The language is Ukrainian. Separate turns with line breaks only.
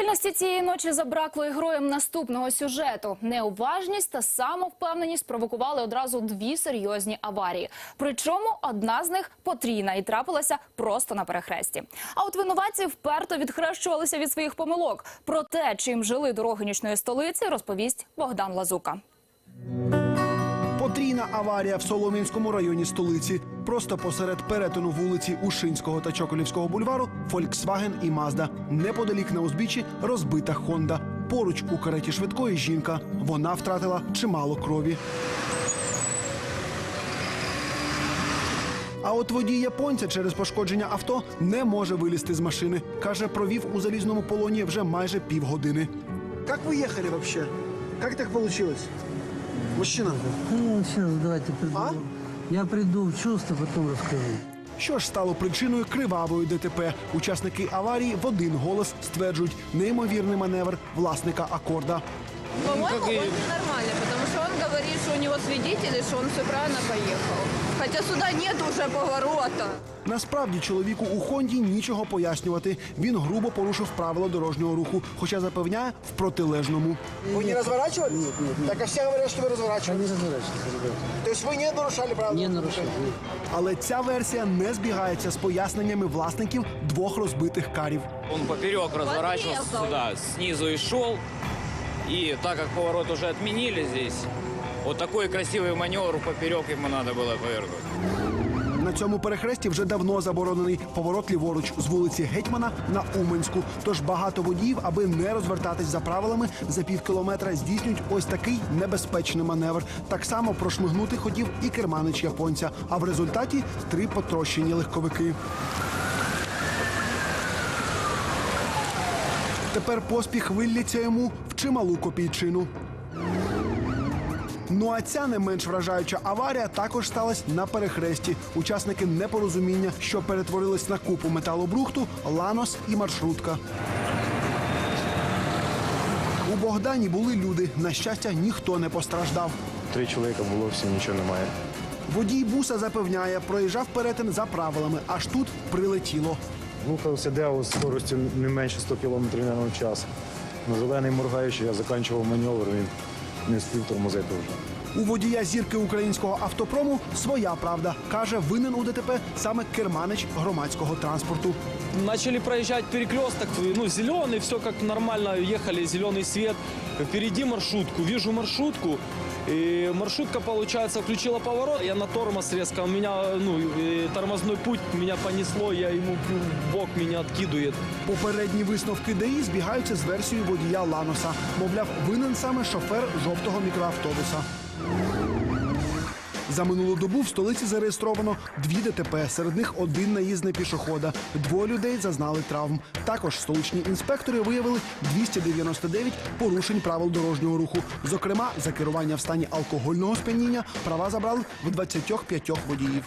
Пильності цієї ночі забракло і наступного сюжету. Неуважність та самовпевненість провокували одразу дві серйозні аварії. Причому одна з них потрійна і трапилася просто на перехресті. А от винуватці вперто відхрещувалися від своїх помилок. Про те, чим жили дороги нічної столиці, розповість Богдан Лазука.
Потрійна аварія в Солом'янському районі столиці. Просто посеред перетину вулиці Ушинського та Чоколівського бульвару Volkswagen і Mazda. Неподалік на узбіччі розбита Honda. Поруч у кареті швидкої жінка. Вона втратила чимало крові. А от водій японця через пошкодження авто не може вилізти з машини. Каже, провів у залізному полоні вже майже півгодини. Як ви їхали взагалі? Як так вийшло? Мужчина.
Ну, сейчас давайте приду.
А?
Я приду в чувство, потом расскажу.
Що ж стало причиною кривавої ДТП? Учасники аварії в один голос стверджують неймовірний маневр власника акорда.
По-моему, он нормально, потому что говорит, что у него свидетели, что он все правильно поехал. Хотя сюда нет уже поворота.
Насправді чоловіку у Хонді нічого пояснювати. Він грубо порушив правила дорожнього руху, хоча запевняє в протилежному.
Вы не разворачивались?
Нет, нет, нет.
Так а все говорят, что вы
Не
разворачивались.
разворачивайся, ребята.
То есть вы не нарушали правила?
Не нарушай.
Але ця версія не збігається з поясненнями власників двох розбитих карів.
Он поперек разворачивался
Подрезал.
сюда, снизу и шел. И так как поворот уже отменили здесь, вот такой красивый маневр поперек ему надо было повернуть.
На цьому перехресті вже давно заборонений поворот ліворуч з вулиці Гетьмана на Уменську. Тож багато водіїв, аби не розвертатись за правилами, за пів кілометра здійснюють ось такий небезпечний маневр. Так само прошмигнути хотів і керманич японця. А в результаті три потрощені легковики. Тепер поспіх виллється йому в чималу копійчину. Ну а ця не менш вражаюча аварія також сталася на перехресті. Учасники непорозуміння, що перетворились на купу металобрухту, ланос і маршрутка. У Богдані були люди. На щастя, ніхто не постраждав.
Три чоловіка було, всі нічого немає.
Водій буса запевняє, проїжджав перетин за правилами, аж тут прилетіло.
Рухався део з скоростю не менше 100 км на час. На зелений моргаючий я закінчував маневр, він не спів тормозити вже.
У водія зірки українського автопрому своя правда. Каже, винен у ДТП саме керманич громадського транспорту.
Начали проїжджати перекресток, ну, зелений, все як нормально, Їхали, зелений світ. Впереді маршрутку, Віжу маршрутку, и маршрутка, получается, включила поворот, я на тормоз резко, у меня, ну, тормозной путь, меня понесло, я ему бок меня откидывает.
Попередні висновки ДАІ збігаються з версією водія Ланоса. Мовляв, винен саме шофер жовтого мікроавтобуса. За минулу добу в столиці зареєстровано дві ДТП. Серед них один наїзд пішохода. Двоє людей зазнали травм. Також столичні інспектори виявили 299 порушень правил дорожнього руху. Зокрема, за керування в стані алкогольного сп'яніння права забрали в 25 водіїв.